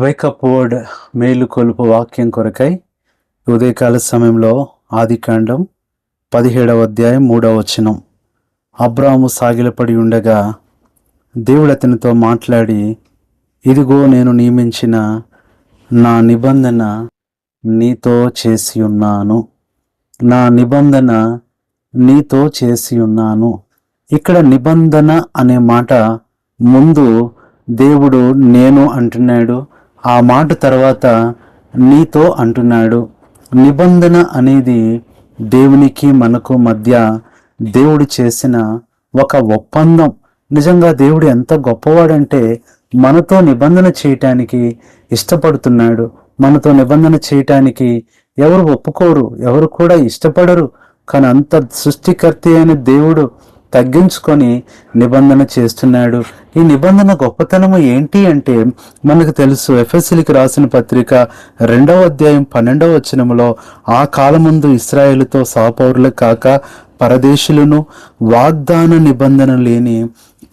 Wake up word మేలు కొలుపు వాక్యం కొరకై ఉదయకాల సమయంలో ఆదికాండం పదిహేడవ అధ్యాయం మూడవ వచనం. అబ్రాము సాగిలపడి ఉండగా దేవుడు అతనితో మాట్లాడి ఇదిగో నేను నియమించిన నా నిబంధన నీతో చేసి ఉన్నాను. నా నిబంధన నీతో చేసి ఉన్నాను. ఇక్కడ నిబంధన అనే మాట ముందు దేవుడు నేను అంటున్నాడు ఆ మాట తర్వాత నీతో అంటున్నాడు. నిబంధన అనేది దేవునికి మనకు మధ్య దేవుడు చేసిన ఒక ఒప్పందం. నిజంగా దేవుడు ఎంత గొప్పవాడంటే మనతో నిబంధన చేయటానికి ఇష్టపడుతున్నాడు. మనతో నిబంధన చేయటానికి ఎవరు ఒప్పుకోరు ఎవరు కూడా ఇష్టపడరు. కానీ అంత సృష్టికర్త అయిన దేవుడు తగ్గించుకొని నిబంధన చేస్తున్నాడు. ఈ నిబంధన గొప్పతనము ఏంటి అంటే మనకు తెలుసు ఎఫ్ఎస్సిలికి రాసిన పత్రిక రెండవ అధ్యాయం పన్నెండవ వచనములో ఆ కాలముందు ఇస్రాయేల్తో సహపౌరులు కాక పరదేశులను వాగ్దాన నిబంధన లేని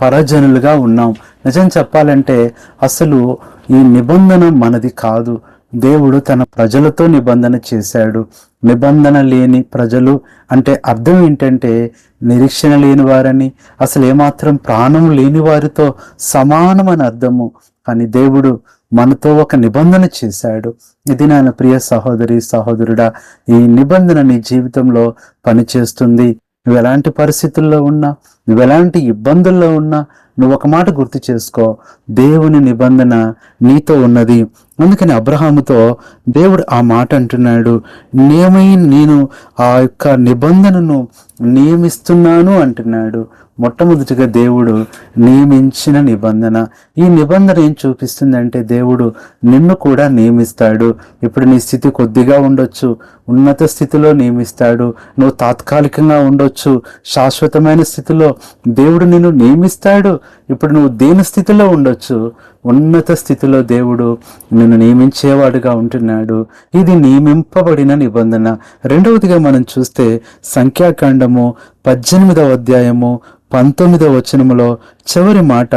పరజనులుగా ఉన్నాం. నిజం చెప్పాలంటే అసలు ఈ నిబంధన మనది కాదు. దేవుడు తన ప్రజలతో నిబంధన చేశాడు. నిబంధన లేని ప్రజలు అంటే అర్థం ఏంటంటే నిరీక్షణ లేని వారని అసలు ఏమాత్రం ప్రాణం లేని వారితో సమానమని అర్థము. కానీ దేవుడు మనతో ఒక నిబంధన చేశాడు. ఇది నా ప్రియ సహోదరి సహోదరుడా ఈ నిబంధన నీ జీవితంలో పనిచేస్తుంది. నువ్వు ఎలాంటి పరిస్థితుల్లో ఉన్నా నువ్వు ఎలాంటి ఇబ్బందుల్లో ఉన్నా నువ్వు ఒక మాట గుర్తు చేసుకో. దేవుని నిబంధన నీతో ఉన్నది. అందుకని అబ్రహాముతో దేవుడు ఆ మాట అంటున్నాడు నియమై నేను ఆ యొక్క నిబంధనను నియమిస్తున్నాను అంటున్నాడు. మొట్టమొదటిగా దేవుడు నియమించిన నిబంధన. ఈ నిబంధన ఏం చూపిస్తుందంటే దేవుడు నిన్ను కూడా నియమిస్తాడు. ఇప్పుడు నీ స్థితి కొద్దిగా ఉండొచ్చు ఉన్నత స్థితిలో నియమిస్తాడు. నువ్వు తాత్కాలికంగా ఉండొచ్చు శాశ్వతమైన స్థితిలో దేవుడు నిన్ను నియమిస్తాడు. ఇప్పుడు నువ్వు దేని స్థితిలో ఉండొచ్చు. ఉన్నత స్థితిలో దేవుడు నిన్ను నియమించేవాడుగా ఉంటున్నాడు. ఇది నియమింపబడిన నిబంధన. రెండవదిగా మనం చూస్తే సంఖ్యాకాండము పద్దెనిమిదవ అధ్యాయము పంతొమ్మిదవ వచనములో చివరి మాట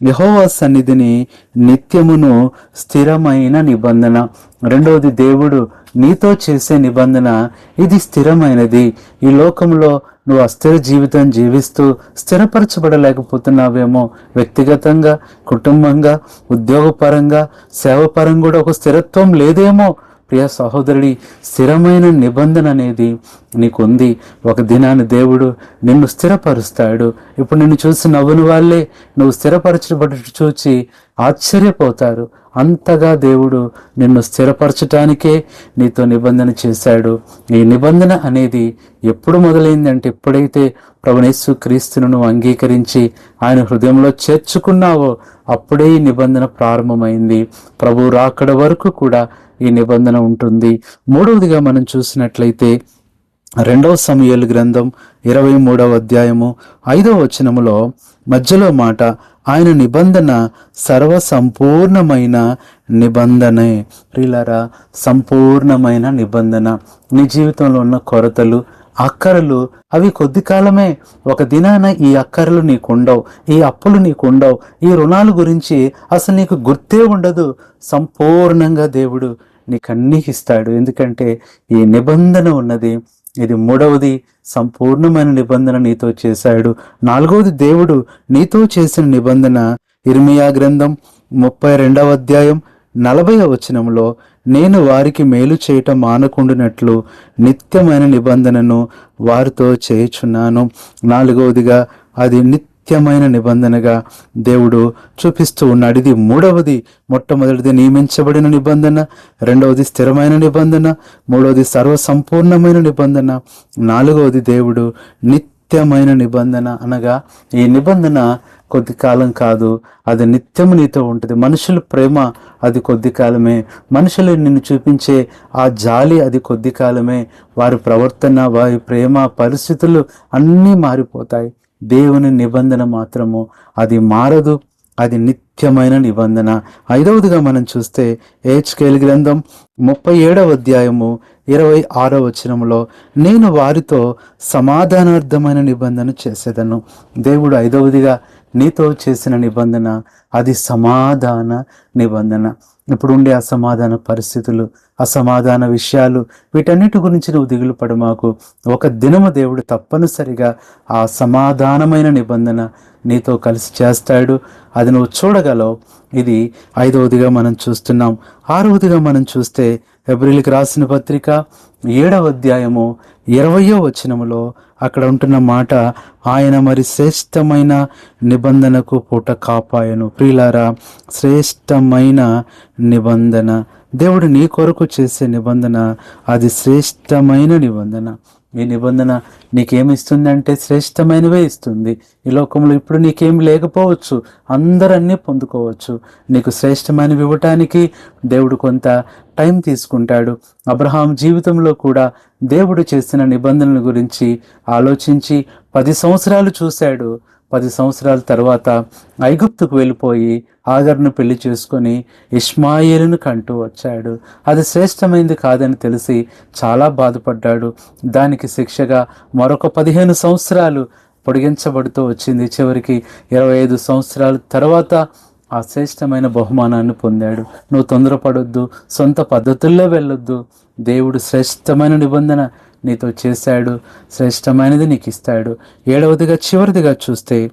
యహోవా సన్నిధిని నిత్యమును స్థిరమైన నిబంధన. రెండవది దేవుడు నీతో చేసే నిబంధన ఇది స్థిరమైనది. ఈ లోకంలో నువ్వు అస్థిర జీవితం జీవిస్తూ స్థిరపరచబడలేకపోతున్నావేమో వ్యక్తిగతంగా కుటుంబంగా ఉద్యోగపరంగా సేవపరంగా కూడా ఒక స్థిరత్వం లేదేమో ప్రియ సహోదరుడి స్థిరమైన నిబంధన అనేది నీకుంది. ఒక దినాన్ని దేవుడు నిన్ను స్థిరపరుస్తాడు. ఇప్పుడు నిన్ను చూసి నవ్వుని వాళ్ళే నువ్వు స్థిరపరచబడి చూచి ఆశ్చర్యపోతారు. అంతగా దేవుడు నిన్ను స్థిరపరచటానికే నీతో నిబంధన చేశాడు. ఈ నిబంధన అనేది ఎప్పుడు మొదలైందంటే ఎప్పుడైతే ప్రభునేసు క్రీస్తును నువ్వు అంగీకరించి ఆయన హృదయంలో చేర్చుకున్నావో అప్పుడే ఈ నిబంధన ప్రారంభమైంది. ప్రభు రాకడ వరకు కూడా ఈ నిబంధన ఉంటుంది. మూడవదిగా మనం చూసినట్లయితే రెండవ సమయాలు గ్రంథం ఇరవై మూడవ అధ్యాయము ఐదవ వచనములో మధ్యలో మాట ఆయన నిబంధన సర్వ సంపూర్ణమైన నిబంధనే. ప్రిలరా సంపూర్ణమైన నిబంధన. నీ జీవితంలో ఉన్న కొరతలు అక్కరలు అవి కొద్ది కాలమే. ఒక దినాన ఈ అక్కరలు నీకు ఉండవు ఈ అప్పులు నీకు ఉండవు ఈ రుణాల గురించి అసలు నీకు గుర్తే ఉండదు. సంపూర్ణంగా దేవుడు నీకు ఇస్తాడు ఎందుకంటే ఈ నిబంధన ఉన్నది ఇది మూడవది సంపూర్ణమైన నిబంధన నీతో చేశాడు. నాలుగవది దేవుడు నీతో చేసిన నిబంధన ఇర్మియా గ్రంథం ముప్పై రెండవ అధ్యాయం నలభై వచనంలో నేను వారికి మేలు చేయటం మానకుండినట్లు నిత్యమైన నిబంధనను వారితో చేయుచున్నాను. నాలుగవదిగా అది నిత్యమైన నిబంధనగా దేవుడు చూపిస్తూ ఉన్నాడు. ఇది మూడవది మొట్టమొదటిది నియమించబడిన నిబంధన రెండవది స్థిరమైన నిబంధన మూడవది సర్వసంపూర్ణమైన నిబంధన నాలుగవది దేవుడు నిత్యమైన నిబంధన అనగా ఈ నిబంధన కొద్ది కాలం కాదు అది నిత్యము నీతో ఉంటుంది. మనుషుల ప్రేమ అది కొద్ది కాలమే. మనుషులు నిన్ను చూపించే ఆ జాలి అది కొద్ది కాలమే. వారి ప్రవర్తన వారి ప్రేమ పరిస్థితులు అన్నీ మారిపోతాయి. దేవుని నిబంధన మాత్రము. అది మారదు అది నిత్యమైన నిబంధన. ఐదవదిగా మనం చూస్తే ఏహెచ్కేల్ గ్రంథం ముప్పై ఏడవ అధ్యాయము ఇరవై ఆరో వచనంలో నేను వారితో సమాధానార్థమైన నిబంధన చేసేదను. దేవుడు ఐదవదిగా నీతో చేసిన నిబంధన అది సమాధాన నిబంధన. ఇప్పుడు ఉండే అసమాధాన పరిస్థితులు అసమాధాన విషయాలు వీటన్నిటి గురించి నువ్వు దిగులు పడమాకు. ఒక దినము దేవుడు తప్పనిసరిగా ఆ సమాధానమైన నిబంధన నీతో కలిసి చేస్తాడు. అది నువ్వు చూడగలవు. ఇది ఐదవదిగా మనం చూస్తున్నాం. ఆరవదిగా మనం చూస్తే ఎబ్రిల్కి రాసిన పత్రిక ఏడవ అధ్యాయము ఇరవయో వచనములో అక్కడ ఉంటున్న మాట ఆయన మరి శ్రేష్టమైన నిబంధనకు పూట కాపాయను. ప్రియులారా శ్రేష్టమైన నిబంధన. దేవుడు నీ కొరకు చేసే నిబంధన అది శ్రేష్టమైన నిబంధన. ఈ నిబంధన నీకేమిస్తుంది అంటే శ్రేష్టమైనవే ఇస్తుంది. ఈ లోకంలో ఇప్పుడు నీకేమి లేకపోవచ్చు. అందరన్నీ పొందుకోవచ్చు. నీకు శ్రేష్టమైనవి ఇవ్వటానికి దేవుడు కొంత టైం తీసుకుంటాడు. అబ్రహాం జీవితంలో కూడా దేవుడు చేసిన నిబంధనల గురించి ఆలోచించి పది సంవత్సరాలు చూశాడు. పది సంవత్సరాల తర్వాత ఐగుప్తుకు వెళ్ళిపోయి ఆగర్ను పెళ్ళి చేసుకొని ఇస్మాయిలును కంటూ వచ్చాడు. అది శ్రేష్టమైంది కాదని తెలిసి చాలా బాధపడ్డాడు. దానికి శిక్షగా మరొక పదిహేను సంవత్సరాలు పొడిగించబడుతూ వచ్చింది. చివరికి ఇరవై ఐదు సంవత్సరాల తర్వాత ఆ శ్రేష్టమైన బహుమానాన్ని పొందాడు. నువ్వు తొందరపడొద్దు సొంత పద్ధతుల్లో వెళ్ళొద్దు. దేవుడు శ్రేష్టమైన నిబంధన నీతో చేశాడు శ్రేష్టమైనది నీకు ఇస్తాడు ఏడవదిగా చివరిదిగా చూస్తే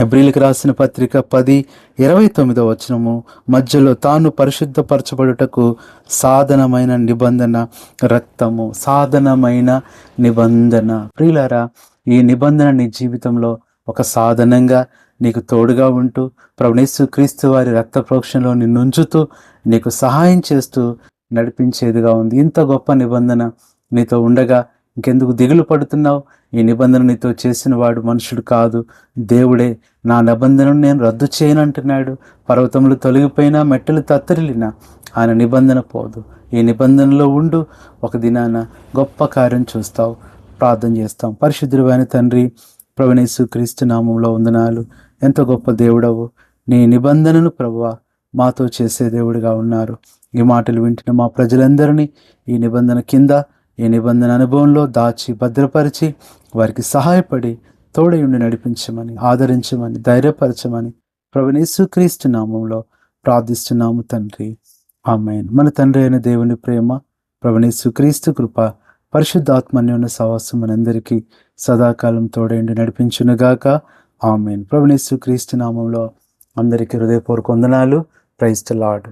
ఎబ్రిల్కి రాసిన పత్రిక పది ఇరవై తొమ్మిదో వచనము. మధ్యలో తాను పరిశుద్ధపరచబడుటకు సాధనమైన నిబంధన రక్తము. సాధనమైన నిబంధన. ప్రియులారా ఈ నిబంధన నీ జీవితంలో ఒక సాధనంగా నీకు తోడుగా ఉంటూ ప్రవణేశు క్రీస్తు వారి రక్త ప్రోక్షణలో నిన్నుంచుతూ నీకు సహాయం చేస్తూ నడిపించేదిగా ఉంది. ఇంత గొప్ప నిబంధన నీతో ఉండగా ఇంకెందుకు దిగులు పడుతున్నావు? ఈ నిబంధన నీతో చేసిన వాడు మనుషుడు కాదు. దేవుడే నా నిబంధనను నేను రద్దు చేయనంటున్నాడు. పర్వతములు తొలగిపోయినా మెట్టలు తత్తరిలినా ఆయన నిబంధన పోదు. ఈ నిబంధనలో ఉండు. ఒక దినాన గొప్ప కార్యం చూస్తావు. ప్రార్థన చేస్తాం. పరిశుద్ధుడైన తండ్రి ప్రవణేశు క్రీస్తు నామంలో వందనాలు. ఎంత గొప్ప దేవుడవు. నీ నిబంధనను ప్రభువ మాతో చేసే దేవుడిగా ఉన్నారు. ఈ మాటలు వింటున్న మా ప్రజలందరినీ ఈ నిబంధన కింద ఈ నిబంధన అనుభవంలో దాచి భద్రపరిచి వారికి సహాయపడి తోడయుండి నడిపించమని ఆదరించమని ధైర్యపరచమని ప్రవణేశ్వక్రీస్తు నామంలో ప్రార్థిస్తున్నాము తండ్రి. ఆమెన్. మన తండ్రి అయిన దేవుని ప్రేమ ప్రవణేశ్వక్రీస్తు క్రీస్తు కృప పరిశుద్ధాత్మన్యున్న సవాసం మనందరికీ సదాకాలం తోడేండి నడిపించునుగాక. ఆమెన్. ప్రవణేశ్వక్రీస్తు నామంలో అందరికీ హృదయపూర్వక వందనాలు. Praise the Lord.